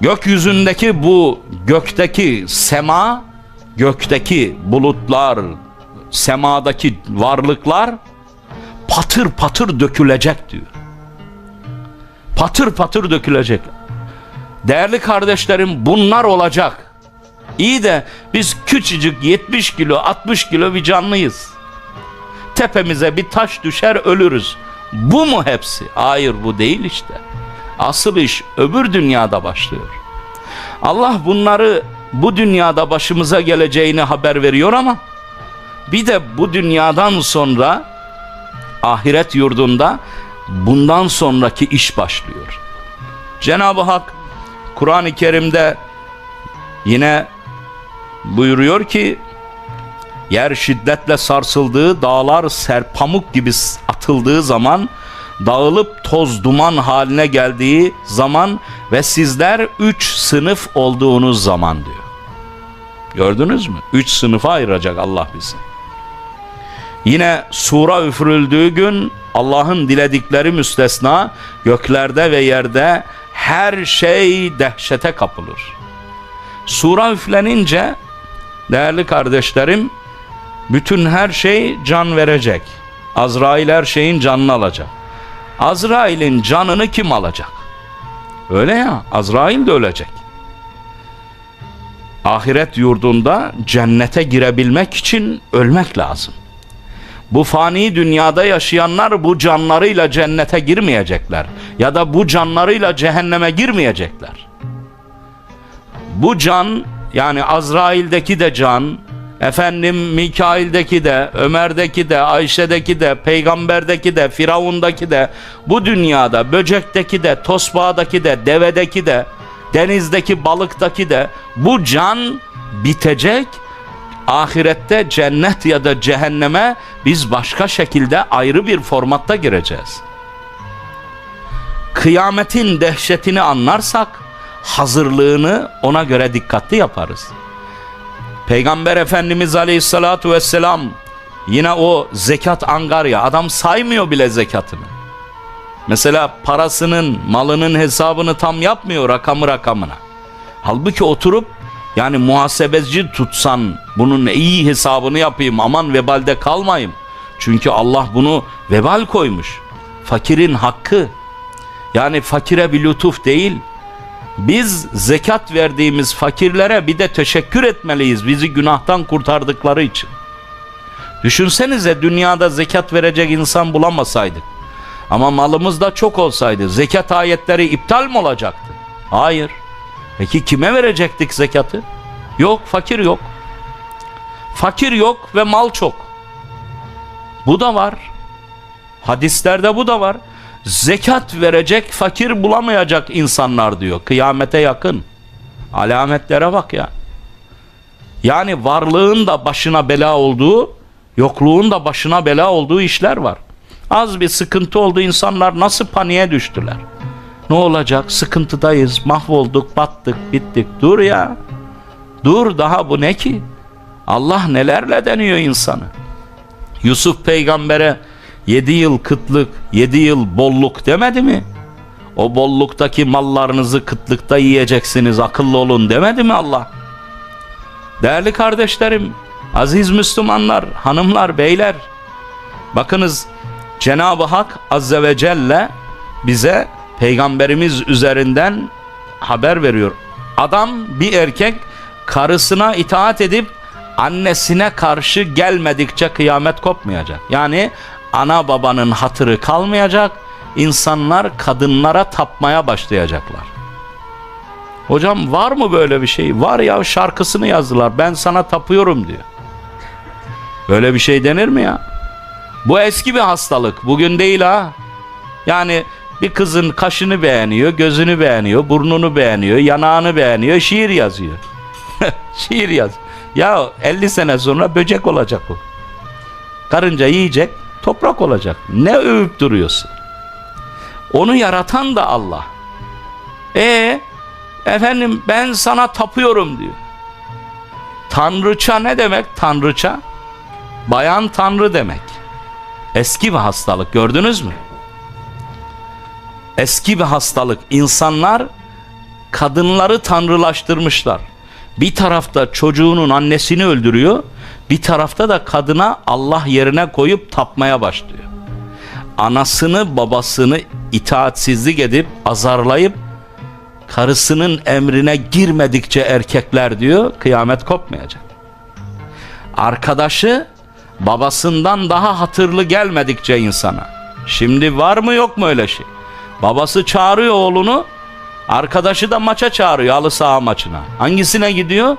Gökyüzündeki bu gökteki sema, gökteki bulutlar, semadaki varlıklar patır patır dökülecek diyor. Patır patır dökülecek. Değerli kardeşlerim bunlar olacak. İyi de biz küçücük 70 kilo 60 kilo bir canlıyız. Tepemize bir taş düşer ölürüz. Bu mu hepsi? Hayır bu değil işte. Asıl iş öbür dünyada başlıyor. Allah bunları bu dünyada başımıza geleceğini haber veriyor ama bir de bu dünyadan sonra ahiret yurdunda bundan sonraki iş başlıyor. Cenab-ı Hak Kur'an-ı Kerim'de yine buyuruyor ki yer şiddetle sarsıldığı dağlar serpamuk gibi atıldığı zaman dağılıp toz duman haline geldiği zaman ve sizler üç sınıf olduğunuz zaman diyor. Gördünüz mü? Üç sınıfa ayıracak Allah bizi. Yine sura üfürüldüğü gün Allah'ın diledikleri müstesna göklerde ve yerde her şey dehşete kapılır. Sura üflenince değerli kardeşlerim bütün her şey can verecek. Azrail her şeyin canını alacak. Azrail'in canını kim alacak? Öyle ya Azrail de ölecek. Ahiret yurdunda cennete girebilmek için ölmek lazım. Bu fani dünyada yaşayanlar bu canlarıyla cennete girmeyecekler. Ya da bu canlarıyla cehenneme girmeyecekler. Bu can yani Azrail'deki de can, efendim Mikail'deki de, Ömer'deki de, Ayşe'deki de, Peygamber'deki de, Firavun'daki de, bu dünyada böcekteki de, tosbağdaki de, devedeki de, denizdeki balıktaki de bu can bitecek. Ahirette cennet ya da cehenneme biz başka şekilde ayrı bir formatta gireceğiz. Kıyametin dehşetini anlarsak hazırlığını ona göre dikkatli yaparız. Peygamber Efendimiz Aleyhissalatu Vesselam yine o zekat angarya adam saymıyor bile zekatını. Mesela parasının, malının hesabını tam yapmıyor rakamı rakamına. Halbuki oturup yani muhasebeci tutsan bunun iyi hesabını yapayım aman vebalde kalmayayım. Çünkü Allah bunu vebal koymuş. Fakirin hakkı. Yani fakire bir lütuf değil. Biz zekat verdiğimiz fakirlere bir de teşekkür etmeliyiz bizi günahtan kurtardıkları için. Düşünsenize dünyada zekat verecek insan bulamasaydık. Ama malımız da çok olsaydı zekat ayetleri iptal mi olacaktı? Hayır. Peki kime verecektik zekatı? Yok, fakir yok. Fakir yok ve mal çok. Bu da var. Hadislerde bu da var. Zekat verecek, fakir bulamayacak insanlar diyor. Kıyamete yakın. Alametlere bak ya. Yani varlığın da başına bela olduğu, yokluğun da başına bela olduğu işler var. Az bir sıkıntı oldu insanlar nasıl paniğe düştüler. Ne olacak? Sıkıntıdayız, mahvolduk, battık, bittik. Dur ya. Dur daha bu ne ki? Allah nelerle deniyor insanı. Yusuf peygambere yedi yıl kıtlık, yedi yıl bolluk demedi mi? O bolluktaki mallarınızı kıtlıkta yiyeceksiniz, akıllı olun demedi mi Allah? Değerli kardeşlerim, aziz Müslümanlar, hanımlar, beyler, bakınız Cenab-ı Hak Azze ve Celle bize peygamberimiz üzerinden haber veriyor. Adam bir erkek karısına itaat edip annesine karşı gelmedikçe kıyamet kopmayacak. Yani ana babanın hatırı kalmayacak. İnsanlar kadınlara tapmaya başlayacaklar. Hocam var mı böyle bir şey? Var ya şarkısını yazdılar. Ben sana tapıyorum diyor. Böyle bir şey denir mi ya? Bu eski bir hastalık. Bugün değil ha. Yani bir kızın kaşını beğeniyor, gözünü beğeniyor, burnunu beğeniyor, yanağını beğeniyor, şiir yazıyor. şiir yaz. Ya 50 sene sonra böcek olacak o. Karınca yiyecek, toprak olacak. Ne övüp duruyorsun? Onu yaratan da Allah. E efendim ben sana tapıyorum diyor. Tanrıça ne demek? Tanrıça bayan tanrı demek. Eski bir hastalık gördünüz mü? Eski bir hastalık. İnsanlar kadınları tanrılaştırmışlar. Bir tarafta çocuğunun annesini öldürüyor, bir tarafta da kadına Allah yerine koyup tapmaya başlıyor. Anasını babasını itaatsizlik edip azarlayıp karısının emrine girmedikçe erkekler diyor kıyamet kopmayacak. Arkadaşı babasından daha hatırlı gelmedikçe insana. Şimdi var mı yok mu öyle şey? Babası çağırıyor oğlunu, arkadaşı da maça çağırıyor halı saha maçına. Hangisine gidiyor?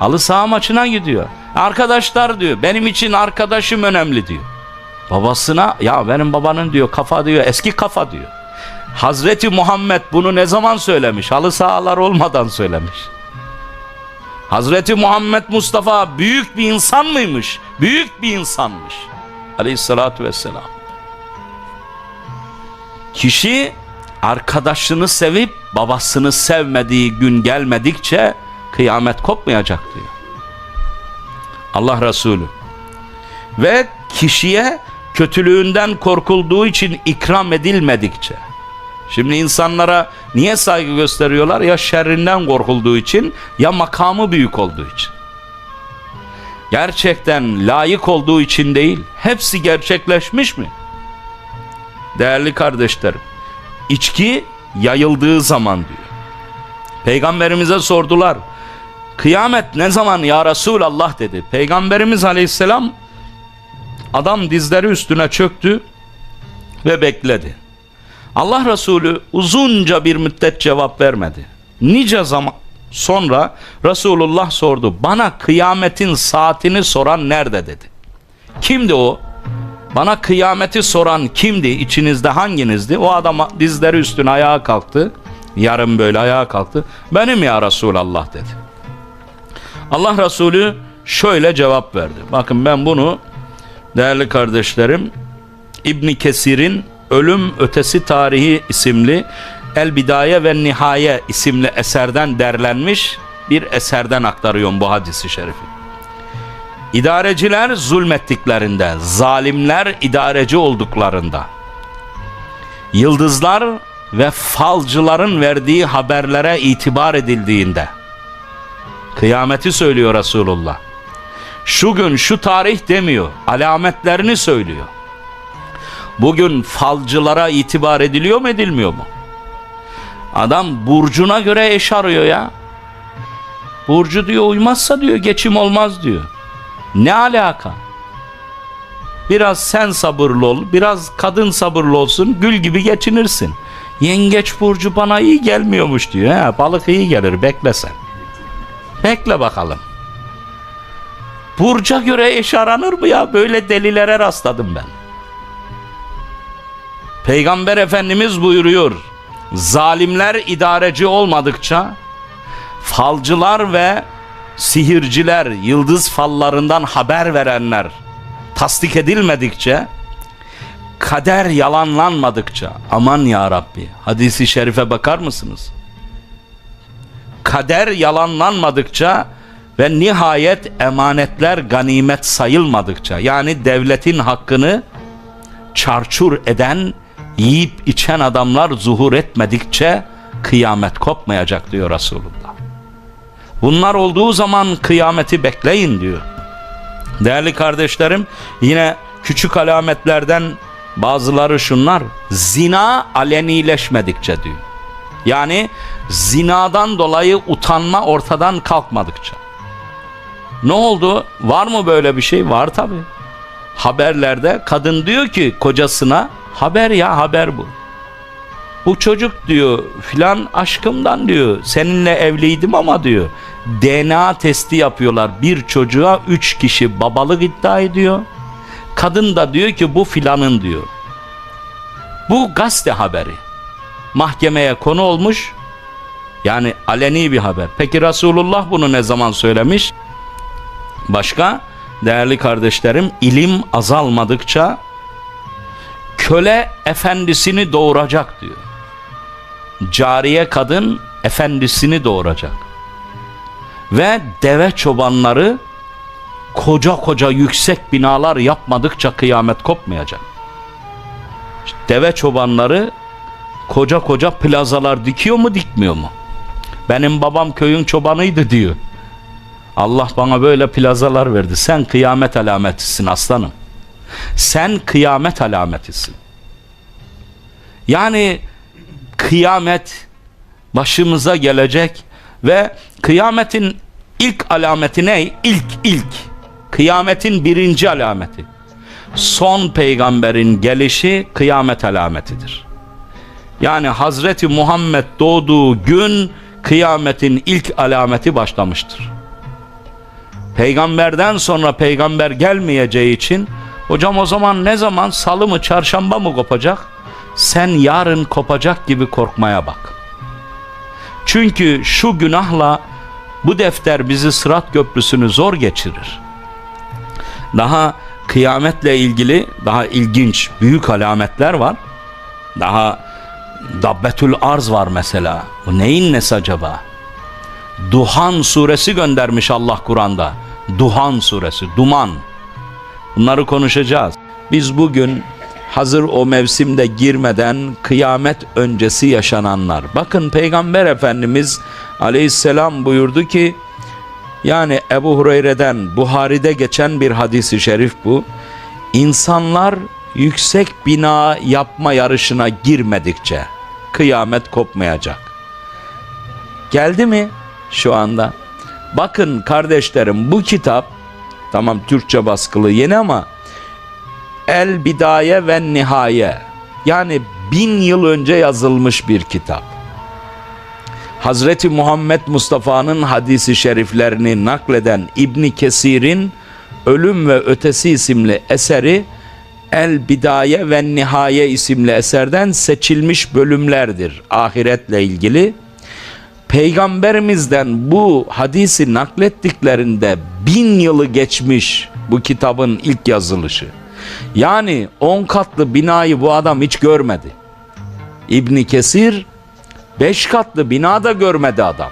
Halı saha maçına gidiyor. Arkadaşlar diyor benim için arkadaşım önemli diyor. Babasına ya benim babanın diyor kafa diyor eski kafa diyor. Hazreti Muhammed bunu ne zaman söylemiş? Halı sahalar olmadan söylemiş. Hazreti Muhammed Mustafa büyük bir insan mıymış? Büyük bir insanmış. Aleyhissalatü vesselam. Kişi arkadaşını sevip babasını sevmediği gün gelmedikçe kıyamet kopmayacak diyor. Allah Resulü. Ve kişiye kötülüğünden korkulduğu için ikram edilmedikçe. Şimdi insanlara niye saygı gösteriyorlar? Ya şerrinden korkulduğu için ya makamı büyük olduğu için. Gerçekten layık olduğu için değil. Hepsi gerçekleşmiş mi? Değerli kardeşlerim, içki yayıldığı zaman diyor. Peygamberimize sordular. Kıyamet ne zaman ya Resulallah dedi. Peygamberimiz aleyhisselam adam dizleri üstüne çöktü ve bekledi. Allah Resulü uzunca bir müddet cevap vermedi. Nice zaman sonra Resulullah sordu. Bana kıyametin saatini soran nerede dedi. Kimdi o? Bana kıyameti soran kimdi? İçinizde hanginizdi? O adam dizleri üstüne ayağa kalktı. Yarım böyle ayağa kalktı. Benim ya Resulallah dedi. Allah Resulü şöyle cevap verdi. Bakın ben bunu değerli kardeşlerim İbni Kesir'in Ölüm Ötesi Tarihi isimli El Bidaye ve Nihaye isimli eserden derlenmiş bir eserden aktarıyorum bu hadisi şerifi. İdareciler zulmettiklerinde, zalimler idareci olduklarında, yıldızlar ve falcıların verdiği haberlere itibar edildiğinde, kıyameti söylüyor Resulullah. Şu gün şu tarih demiyor, alametlerini söylüyor. Bugün falcılara itibar ediliyor mu edilmiyor mu? Adam burcuna göre eş arıyor ya. Burcu diyor uymazsa diyor geçim olmaz diyor. Ne alaka? Biraz sen sabırlı ol, biraz kadın sabırlı olsun, gül gibi geçinirsin. Yengeç burcu bana iyi gelmiyormuş diyor. He, balık iyi gelir, bekle sen. Bekle bakalım. Burca göre eş aranır mı ya? Böyle delilere rastladım ben. Peygamber Efendimiz buyuruyor. Zalimler idareci olmadıkça falcılar ve sihirciler, yıldız fallarından haber verenler tasdik edilmedikçe kader yalanlanmadıkça aman ya Rabbi hadisi şerife bakar mısınız? Kader yalanlanmadıkça ve nihayet emanetler ganimet sayılmadıkça yani devletin hakkını çarçur eden yiyip içen adamlar zuhur etmedikçe kıyamet kopmayacak diyor Resulullah. Bunlar olduğu zaman kıyameti bekleyin diyor. Değerli kardeşlerim yine küçük alametlerden bazıları şunlar. Zina alenileşmedikçe diyor. Yani zinadan dolayı utanma ortadan kalkmadıkça. Ne oldu? Var mı böyle bir şey? Var tabi. Haberlerde kadın diyor ki kocasına haber ya haber bu. Bu çocuk diyor filan aşkımdan diyor seninle evliydim ama diyor DNA testi yapıyorlar bir çocuğa üç kişi babalık iddia ediyor. Kadın da diyor ki bu filanın diyor. Bu gazete haberi. Mahkemeye konu olmuş. Yani aleni bir haber. Peki Resulullah bunu ne zaman söylemiş? Başka değerli kardeşlerim ilim azalmadıkça köle efendisini doğuracak diyor. Cariye kadın efendisini doğuracak. Ve deve çobanları koca koca yüksek binalar yapmadıkça kıyamet kopmayacak. Deve çobanları koca koca plazalar dikiyor mu dikmiyor mu? Benim babam köyün çobanıydı diyor. Allah bana böyle plazalar verdi. Sen kıyamet alametisin aslanım. Sen kıyamet alametisin. Yani kıyamet başımıza gelecek ve kıyametin ilk alameti ne? İlk ilk. Kıyametin birinci alameti. Son peygamberin gelişi kıyamet alametidir. Yani Hazreti Muhammed doğduğu gün kıyametin ilk alameti başlamıştır. Peygamberden sonra peygamber gelmeyeceği için hocam o zaman ne zaman salı mı çarşamba mı kopacak? Sen yarın kopacak gibi korkmaya bak. Çünkü şu günahla bu defter bizi sırat köprüsünü zor geçirir. Daha kıyametle ilgili daha ilginç büyük alametler var. Daha Dabbetül Arz var mesela. Bu neyin nesi acaba? Duhan suresi göndermiş Allah Kur'an'da. Duhan suresi, duman. Bunları konuşacağız. Biz bugün hazır o mevsimde girmeden kıyamet öncesi yaşananlar. Bakın Peygamber Efendimiz aleyhisselam buyurdu ki yani Ebu Hureyre'den Buhari'de geçen bir hadisi şerif bu. İnsanlar yüksek bina yapma yarışına girmedikçe kıyamet kopmayacak. Geldi mi şu anda? Bakın kardeşlerim bu kitap tamam Türkçe baskılı yeni ama El Bidaye ve Nihaye yani bin yıl önce yazılmış bir kitap. Hazreti Muhammed Mustafa'nın hadisi şeriflerini nakleden İbni Kesir'in Ölüm ve Ötesi isimli eseri El Bidaye ve Nihaye isimli eserden seçilmiş bölümlerdir ahiretle ilgili. Peygamberimizden bu hadisi naklettiklerinde bin yılı geçmiş bu kitabın ilk yazılışı. Yani on katlı binayı bu adam hiç görmedi. İbni Kesir beş katlı bina da görmedi adam.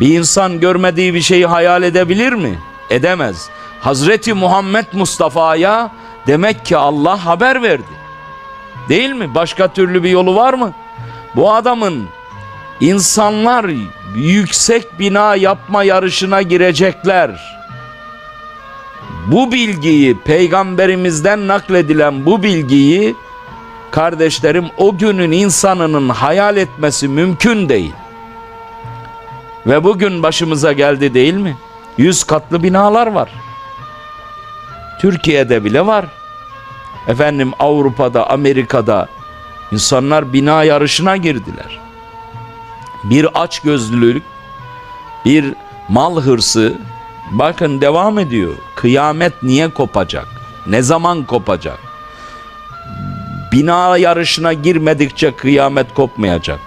Bir insan görmediği bir şeyi hayal edebilir mi? Edemez. Hazreti Muhammed Mustafa'ya demek ki Allah haber verdi. Değil mi? Başka türlü bir yolu var mı? Bu adamın insanlar yüksek bina yapma yarışına girecekler. Bu bilgiyi peygamberimizden nakledilen bu bilgiyi kardeşlerim o günün insanının hayal etmesi mümkün değil. Ve bugün başımıza geldi değil mi? Yüz katlı binalar var. Türkiye'de bile var. Efendim Avrupa'da, Amerika'da insanlar bina yarışına girdiler. Bir açgözlülük, bir mal hırsı bakın devam ediyor. Kıyamet niye kopacak? Ne zaman kopacak? Bina yarışına girmedikçe kıyamet kopmayacak.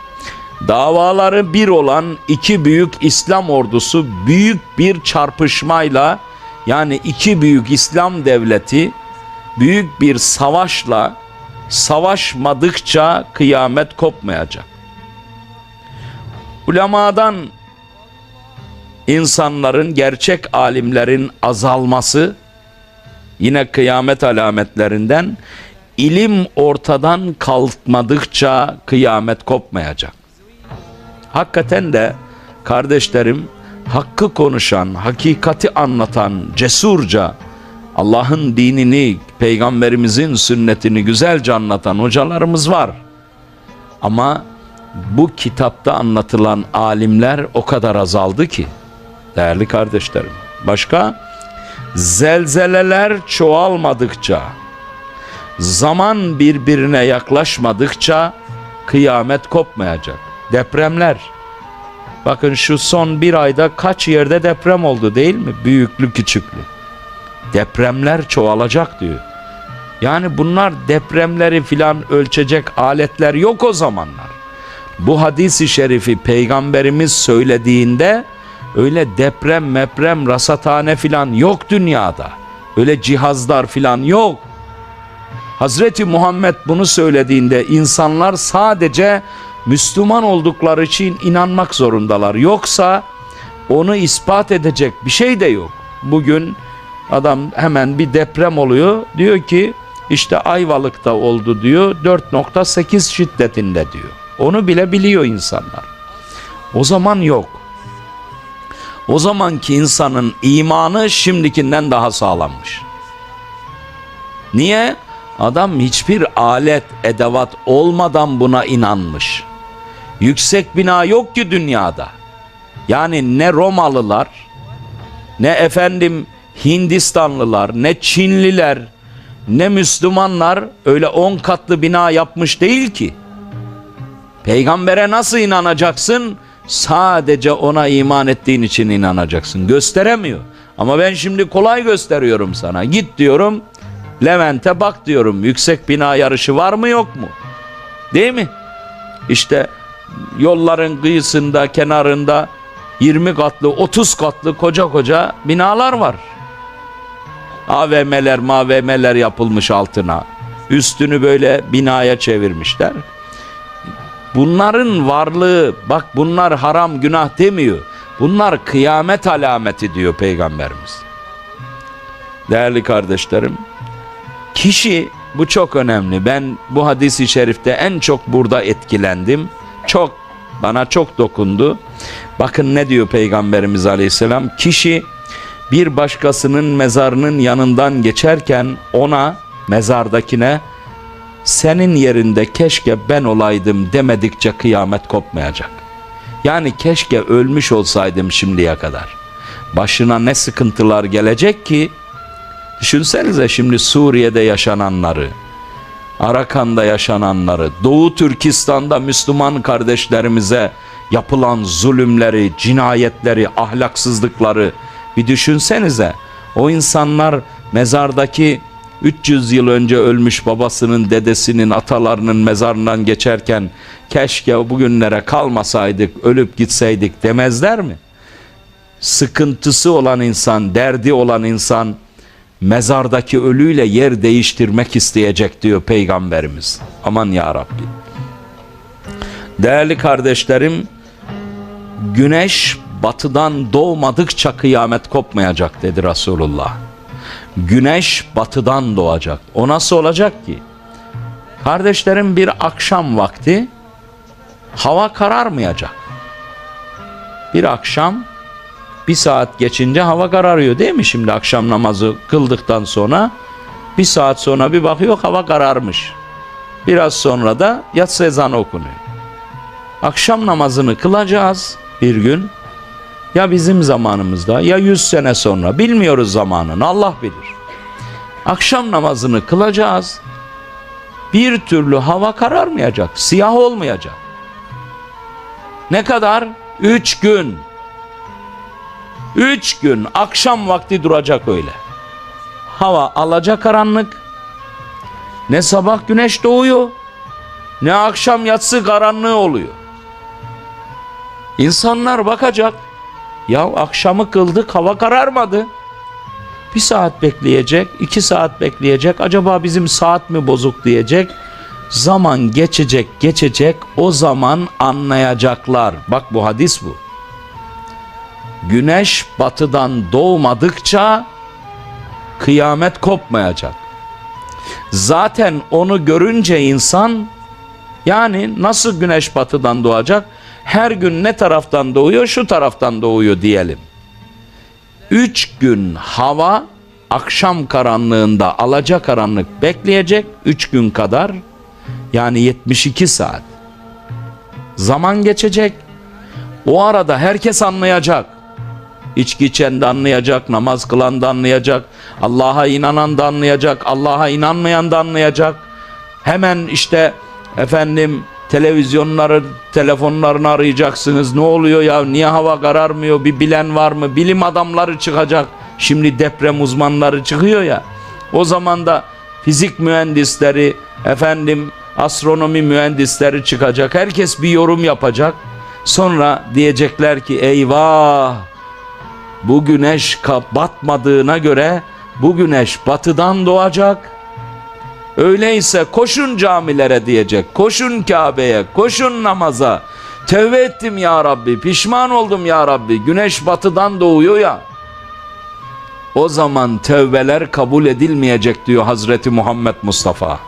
Davaları bir olan iki büyük İslam ordusu büyük bir çarpışmayla yani iki büyük İslam devleti büyük bir savaşla savaşmadıkça kıyamet kopmayacak. Ulemadan insanların, gerçek alimlerin azalması yine kıyamet alametlerinden ilim ortadan kalkmadıkça kıyamet kopmayacak. Hakikaten de kardeşlerim hakkı konuşan, hakikati anlatan, cesurca Allah'ın dinini, peygamberimizin sünnetini güzelce anlatan hocalarımız var. Ama bu kitapta anlatılan alimler o kadar azaldı ki değerli kardeşlerim. Başka zelzeleler çoğalmadıkça, zaman birbirine yaklaşmadıkça kıyamet kopmayacak. Depremler. Bakın şu son bir ayda kaç yerde deprem oldu değil mi? Büyüklü küçüklü. Depremler çoğalacak diyor. Yani bunlar depremleri filan ölçecek aletler yok o zamanlar. Bu hadisi şerifi peygamberimiz söylediğinde öyle deprem meprem rasathane filan yok dünyada. Öyle cihazlar filan yok. Hazreti Muhammed bunu söylediğinde insanlar sadece Müslüman oldukları için inanmak zorundalar. Yoksa onu ispat edecek bir şey de yok. Bugün adam hemen bir deprem oluyor. Diyor ki İşte Ayvalık'ta oldu diyor 4.8 şiddetinde diyor. Onu bile biliyor insanlar. O zaman yok. O zamanki insanın imanı şimdikinden daha sağlammış. Niye? Adam hiçbir alet, edevat olmadan buna inanmış. Yüksek bina yok ki dünyada. Yani ne Romalılar, ne efendim Hindistanlılar, ne Çinliler, ne Müslümanlar öyle on katlı bina yapmış değil ki. Peygambere nasıl inanacaksın? Sadece ona iman ettiğin için inanacaksın. Gösteremiyor. Ama ben şimdi kolay gösteriyorum sana. Git diyorum. Levent'e bak diyorum. Yüksek bina yarışı var mı yok mu? Değil mi? İşte yolların kıyısında, kenarında 20 katlı, 30 katlı koca koca binalar var. AVM'ler, MAVM'ler yapılmış altına. Üstünü böyle binaya çevirmişler. Bunların varlığı bak bunlar haram günah demiyor. Bunlar kıyamet alameti diyor peygamberimiz. Değerli kardeşlerim, kişi bu çok önemli. Ben bu hadisi şerifte en çok burada etkilendim. Çok bana çok dokundu. Bakın ne diyor peygamberimiz aleyhisselam? Kişi bir başkasının mezarının yanından geçerken ona mezardakine senin yerinde keşke ben olaydım demedikçe kıyamet kopmayacak. Yani keşke ölmüş olsaydım şimdiye kadar. Başına ne sıkıntılar gelecek ki? Düşünsenize şimdi Suriye'de yaşananları, Arakan'da yaşananları, Doğu Türkistan'da Müslüman kardeşlerimize yapılan zulümleri, cinayetleri, ahlaksızlıkları bir düşünsenize. O insanlar mezardaki 300 yıl önce ölmüş babasının, dedesinin, atalarının mezarından geçerken keşke bugünlere kalmasaydık, ölüp gitseydik demezler mi? Sıkıntısı olan insan, derdi olan insan mezardaki ölüyle yer değiştirmek isteyecek diyor Peygamberimiz. Aman ya Rabbi. Değerli kardeşlerim, güneş batıdan doğmadıkça kıyamet kopmayacak dedi Resulullah. Güneş batıdan doğacak. O nasıl olacak ki? Kardeşlerim bir akşam vakti hava kararmayacak. Bir akşam bir saat geçince hava kararıyor değil mi şimdi akşam namazı kıldıktan sonra bir saat sonra bir bakıyor hava kararmış. Biraz sonra da yatsı ezanı okunuyor. Akşam namazını kılacağız bir gün ya bizim zamanımızda ya yüz sene sonra bilmiyoruz zamanını Allah bilir. Akşam namazını kılacağız. Bir türlü hava kararmayacak, siyah olmayacak. Ne kadar? Üç gün. Üç gün akşam vakti duracak öyle. Hava alaca karanlık. Ne sabah güneş doğuyor, ne akşam yatsı karanlığı oluyor. İnsanlar bakacak. Ya akşamı kıldık hava kararmadı. Bir saat bekleyecek, iki saat bekleyecek. Acaba bizim saat mi bozuk diyecek. Zaman geçecek, geçecek. O zaman anlayacaklar. Bak bu hadis bu. Güneş batıdan doğmadıkça kıyamet kopmayacak. Zaten onu görünce insan yani nasıl güneş batıdan doğacak? Her gün ne taraftan doğuyor? Şu taraftan doğuyor diyelim. Üç gün hava akşam karanlığında alaca karanlık bekleyecek. Üç gün kadar yani 72 saat. Zaman geçecek. O arada herkes anlayacak. İçki içen de anlayacak, namaz kılan da anlayacak, Allah'a inanan da anlayacak, Allah'a inanmayan da anlayacak. Hemen işte efendim televizyonları, telefonlarını arayacaksınız. Ne oluyor ya? Niye hava kararmıyor? Bir bilen var mı? Bilim adamları çıkacak. Şimdi deprem uzmanları çıkıyor ya. O zaman da fizik mühendisleri, efendim astronomi mühendisleri çıkacak. Herkes bir yorum yapacak. Sonra diyecekler ki eyvah bu güneş batmadığına göre bu güneş batıdan doğacak. Öyleyse koşun camilere diyecek. Koşun Kabe'ye, koşun namaza. Tevbe ettim ya Rabbi, pişman oldum ya Rabbi. Güneş batıdan doğuyor ya. o zaman tövbeler kabul edilmeyecek diyor Hazreti Muhammed Mustafa.